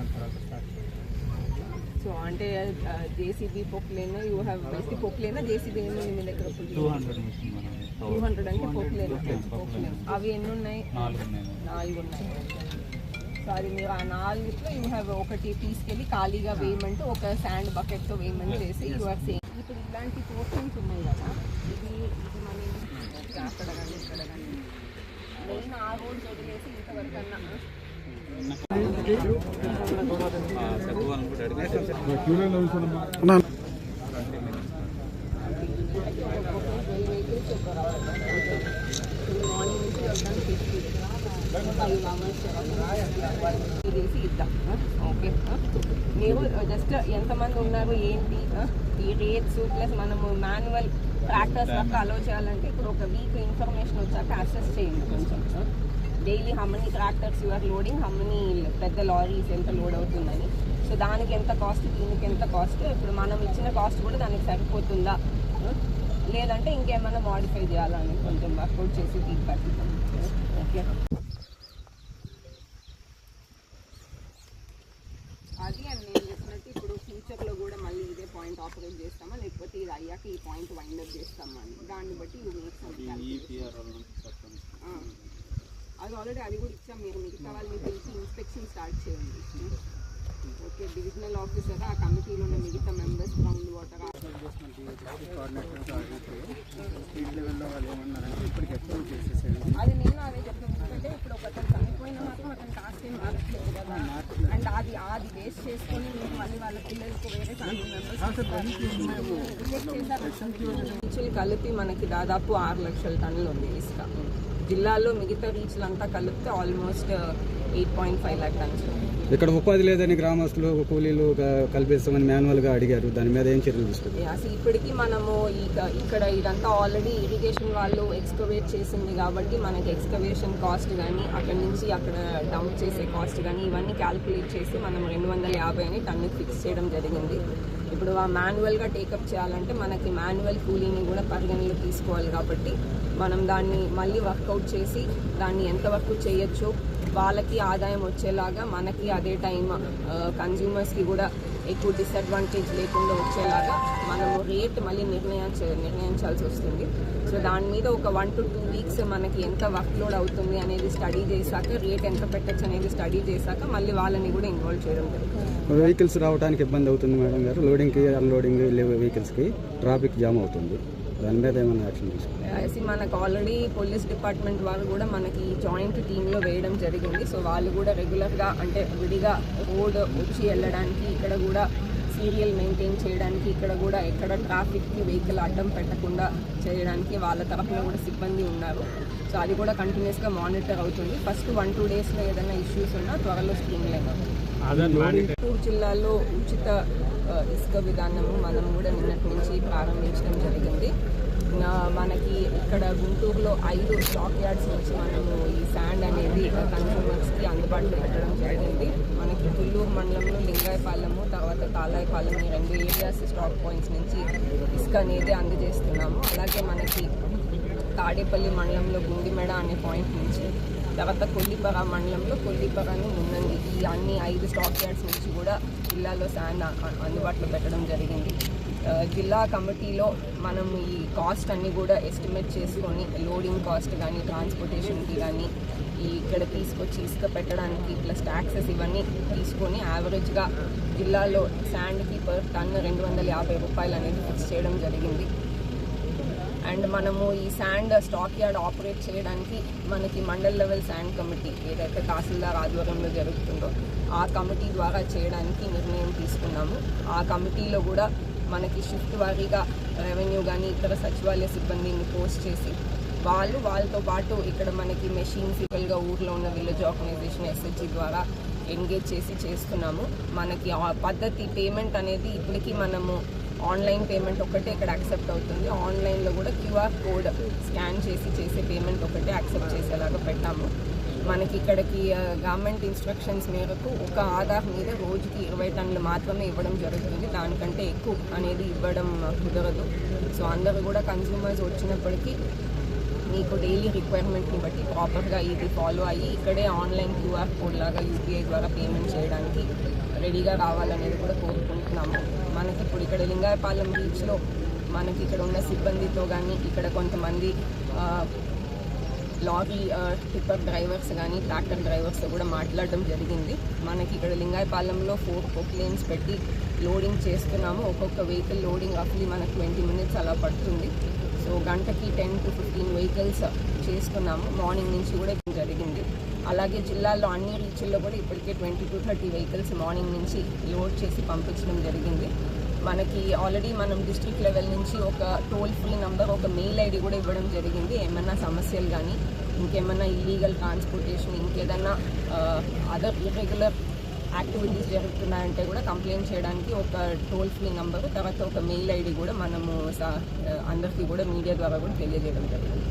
దాని తర్వాత start so అంటే JCB Poclain? You have best పొక్లేనా? JCB ఉంది మీ దగ్గర టూ హండ్రెడ్ మిషన్ మనం టూ హండ్రెడ్ అంటే పొక్లేన్ పొక్లేన్? అవి ఎన్ని ఉన్నాయి నాలుగు ఉన్నాయి నాలుగు ఉన్నాయి. సో అది మీరు ఆ నాలుగిట్లో యూ హ్యావ్ ఒకటి తీసుకెళ్ళి ఖాళీగా వేయమంటూ ఒక శాండ్ బకెట్తో వేయమని చేసి యూ ఆర్ సేమ్ ఇప్పుడు ఇలాంటి పోర్షన్స్ ఉన్నాయి కదా ఇది ఇది మన అక్కడ కానీ ఇక్కడ కానీ. మెయిన్ ఆ రోడ్ వదిలేసి ఇంతవరకు అన్నా చేసి ఇద్దాం ఓకే మీరు జస్ట్ ఎంతమంది ఉన్నారు ఏంటి ఆ, ఈ రేట్స్ ప్లస్ మనము మాన్యువల్ ట్రాక్టర్స్ వరకు అలో చేయాలంటే ఇప్పుడు ఒక వీక్ ఇన్ఫర్మేషన్ వచ్చాక అసెస్ చేయండి కొంచెం డైలీ హమ్మని ట్రాక్టర్స్ యూఆర్ లోడింగ్ హమ్మని పెద్ద లారీస్ ఎంత లోడ్ అవుతుందని. సో దానికి ఎంత కాస్ట్ దీనికి ఎంత కాస్ట్ ఇప్పుడు మనం ఇచ్చిన కాస్ట్ కూడా దానికి సరిపోతుందా? ఆ? లేదంటే ఇంకేమైనా మాడిఫై చేయాలని కొంచెం వర్కౌట్ చేసి ఫీడ్బ్యాక్ ఇద్దాం ఓకే అది నేను చెప్పినట్టు ఇప్పుడు ఫ్యూచర్లో కూడా మళ్ళీ ఇదే పాయింట్ ఆపరేట్ చేస్తామా? లేకపోతే ఇది అయ్యాక ఈ పాయింట్ వైండ్ అప్ చేస్తామా? దాన్ని బట్టి. అది ఆల్రెడీ అది కూడా ఇచ్చాం మీరు మిగతా వాళ్ళని పిలిచి ఇన్స్పెక్షన్ స్టార్ట్ చేయండి. ఓకే డివిజనల్ ఆఫీసర్ ఆ కమిటీలో ఉన్న మిగతా మెంబర్స్ గ్రౌండ్ వాటర్ అది నేను అదే చెప్తాను ఎందుకంటే ఇప్పుడు ఒక అతను చనిపోయిన మాత్రం అతను కాస్ట్ ఏం మారట్లేదు కదా. అండ్ అది అది బేస్ చేసుకొని మీరు మళ్ళీ వాళ్ళ పిల్లలకు వేరే ఫ్యామిలీ మెంబర్స్ కలిపి మనకి దాదాపు ఆరు లక్షల టన్నులు ఉంది ఇసుక. జిల్లాలో మిగతా రీచ్లు అంతా కలిపితే almost eight point five lakh tons ఇక్కడ ఉపాధి లేదని గ్రామస్తులు కూలీలు కల్పిస్తామని మాన్యువల్గా అడిగారు. దాని మీద ఏం చర్యలు తీసుకుంటారు అసలు ఇప్పటికీ మనము ఇక ఇక్కడ ఇదంతా ఆల్రెడీ ఇరిగేషన్ వాళ్ళు ఎక్స్కవేట్ చేసింది కాబట్టి మనకి ఎక్స్కవేషన్ కాస్ట్ కానీ అక్కడ నుంచి అక్కడ డంప్ చేసే కాస్ట్ కానీ ఇవన్నీ క్యాల్కులేట్ చేసి మనం రెండు వందల యాభై అని టన్ను ఫిక్స్ చేయడం జరిగింది. ఇప్పుడు ఆ మాన్యువల్గా టేకప్ చేయాలంటే మనకి మాన్యువల్ కూలీని కూడా పరిగణలో తీసుకోవాలి కాబట్టి మనం దాన్ని మళ్ళీ వర్కౌట్ చేసి దాన్ని ఎంతవరకు చేయొచ్చు వాళ్ళకి ఆదాయం వచ్చేలాగా మనకి అదే టైం కన్జ్యూమర్స్కి కూడా ఎక్కువ డిసడ్వాంటేజ్ లేకుండా వచ్చేలాగా మనము రేట్ మళ్ళీ నిర్ణయించ నిర్ణయించాల్సి వస్తుంది. సో దాని మీద ఒక వన్ టు టూ వీక్స్ మనకి ఎంత వర్క్ లోడ్ అవుతుంది అనేది స్టడీ చేశాక రేట్ ఎంత పెట్టచ్చు అనేది స్టడీ చేశాక మళ్ళీ వాళ్ళని కూడా ఇన్వాల్వ్ చేయడం జరుగుతుంది. వెహికల్స్ రావడానికి ఇబ్బంది అవుతుంది మేడం గారు. లోడింగ్కి అన్లోడింగ్ వెహికల్స్కి ట్రాఫిక్ జామ్ అవుతుంది. యాక్షన్ మనకు ఆల్రెడీ పోలీస్ డిపార్ట్మెంట్ వాళ్ళు కూడా మనకి జాయింట్ టీంలో వేయడం జరిగింది. సో వాళ్ళు కూడా రెగ్యులర్గా అంటే విడిగా రోడ్ వచ్చి వెళ్ళడానికి ఇక్కడ కూడా సీరియల్ మెయింటైన్ చేయడానికి ఇక్కడ కూడా ఎక్కడ ట్రాఫిక్కి వెహికల్ అడ్డం పెట్టకుండా చేయడానికి వాళ్ళ తరఫున కూడా సిబ్బంది ఉన్నారు. సో అది కూడా కంటిన్యూస్గా మానిటర్ అవుతుంది. ఫస్ట్ వన్ టూ డేస్లో ఏదైనా ఇష్యూస్ ఉన్నా త్వరలో స్ట్రీమ్ లైన్ గుంటూరు జిల్లాలో ఉచిత ఆ, ఇసుక విధానము మనం కూడా నిన్నటి ప్రారంభించడం జరిగింది. నా- మనకి ఇక్కడ గుంటూరులో ఐదు స్టాక్ యార్డ్స్ నుంచి మనము ఈ శాండ్ అనేది కన్స్యూమర్స్కి అందుబాటులో పెట్టడం జరిగింది. మనకి తుళ్ళూరు మండలంలో లింగాయపాలెము తర్వాత తాలాయపాలెం ఈ రెండు ఏరియాస్ స్టాక్ పాయింట్స్ నుంచి ఇసుక అనేది అందజేస్తున్నాము. అలాగే మనకి తాడేపల్లి మండలంలో గుండిమెడ అనే పాయింట్ నుంచి తర్వాత కొల్లిపర మండలంలో కొల్లిపరని మున్నంగి ఈ అన్ని ఐదు స్టాక్ యార్డ్స్ నుంచి కూడా జిల్లాలో శాండ్ అందుబాటులో పెట్టడం జరిగింది. జిల్లా కమిటీలో మనం ఈ కాస్ట్ అన్నీ కూడా ఎస్టిమేట్ చేసుకొని లోడింగ్ కాస్ట్ కానీ ట్రాన్స్పోర్టేషన్కి కానీ ఈ ఇక్కడ తీసుకొచ్చి ఇసుక పెట్టడానికి ప్లస్ ట్యాక్సెస్ ఇవన్నీ తీసుకొని యావరేజ్గా జిల్లాలో శాండ్కి పర్ టన్ రెండు వందల యాభై రూపాయలు అనేది ఫిక్స్ చేయడం జరిగింది. అండ్ మనము ఈ శాండ్ స్టాక్ యార్డ్ ఆపరేట్ చేయడానికి మనకి మండల్ లెవెల్ శాండ్ కమిటీ ఏదైతే తహసీల్దార్ ఆధ్వర్యంలో జరుగుతుందో ఆ కమిటీ ద్వారా చేయడానికి నిర్ణయం తీసుకున్నాము. ఆ కమిటీలో కూడా మనకి షిఫ్ట్ వారీగా రెవెన్యూ కానీ ఇతర సచివాలయ సిబ్బందిని పోస్ట్ చేసి వాళ్ళు వాళ్ళతో పాటు ఇక్కడ మనకి మెషిన్స్గా ఊర్లో ఉన్న విలేజ్ ఆర్గనైజేషన్ ఎస్హెచ్జి ద్వారా ఎంగేజ్ చేసి చేస్తున్నాము. మనకి ఆ పద్ధతి పేమెంట్ అనేది ఇప్పటికీ మనము ఆన్లైన్ పేమెంట్ ఒకటే ఇక్కడ యాక్సెప్ట్ అవుతుంది. ఆన్లైన్లో కూడా క్యూఆర్ కోడ్ స్కాన్ చేసి చేసే పేమెంట్ ఒకటే యాక్సెప్ట్ చేసేలాగా పెట్టాము. మనకి ఇక్కడికి గవర్నమెంట్ ఇన్స్ట్రక్షన్స్ మేరకు ఒక ఆధార్ మీద రోజుకి ఇరవై టన్నులు మాత్రమే ఇవ్వడం జరుగుతుంది. దానికంటే ఎక్కువ అనేది ఇవ్వడం కుదరదు. సో అందరూ కూడా కన్జ్యూమర్స్ వచ్చినప్పటికీ మీకు డైలీ రిక్వైర్మెంట్ని బట్టి ప్రాపర్గా ఇది ఫాలో అయ్యి ఇక్కడే ఆన్లైన్ క్యూఆర్ కోడ్ లాగా యూపీఐ ద్వారా పేమెంట్ చేయడానికి రెడీగా రావాలనేది కూడా కోరుకుంటున్నాము. మనకి ఇప్పుడు ఇక్కడ లింగాయపాలెం బీచ్లో మనకి ఇక్కడ ఉన్న సిబ్బందితో కానీ ఇక్కడ కొంతమంది లారీ టిప్పర్ డ్రైవర్స్ కానీ ట్రాక్టర్ డ్రైవర్స్తో కూడా మాట్లాడడం జరిగింది. మనకి ఇక్కడ లింగాయపాలెంలో ఫోర్ పొక్లేన్స్ పెట్టి లోడింగ్ చేస్తున్నాము. ఒక్కొక్క వెహికల్ లోడింగ్ రఫ్లీ మనకు ట్వంటీ మినిట్స్ అలా పడుతుంది. సో గంటకి టెన్ టు ఫిఫ్టీన్ వెహికల్స్ చేస్తున్నాము. మార్నింగ్ నుంచి కూడా జరిగింది. అలాగే జిల్లాలో అన్ని రీచ్ల్లో కూడా ఇప్పటికే twenty to thirty vehicles morning నుంచి లోడ్ చేసి పంపించడం జరిగింది. మనకి ఆల్రెడీ మనం డిస్ట్రిక్ట్ లెవెల్ నుంచి ఒక టోల్ ఫ్రీ నంబర్ ఒక మెయిల్ ఐడి కూడా ఇవ్వడం జరిగింది. ఏమన్నా సమస్యలు కానీ ఇంకేమన్నా ఇల్లీగల్ ట్రాన్స్పోర్టేషన్ ఇంకేదన్నా అదర్ ఇర్రెగ్యులర్ యాక్టివిటీస్ జరుగుతున్నాయంటే కూడా కంప్లైంట్ చేయడానికి ఒక టోల్ ఫ్రీ నంబర్ తర్వాత ఒక మెయిల్ ఐడి కూడా మనము స- అందరికీ కూడా మీడియా ద్వారా కూడా తెలియజేయడం జరిగింది.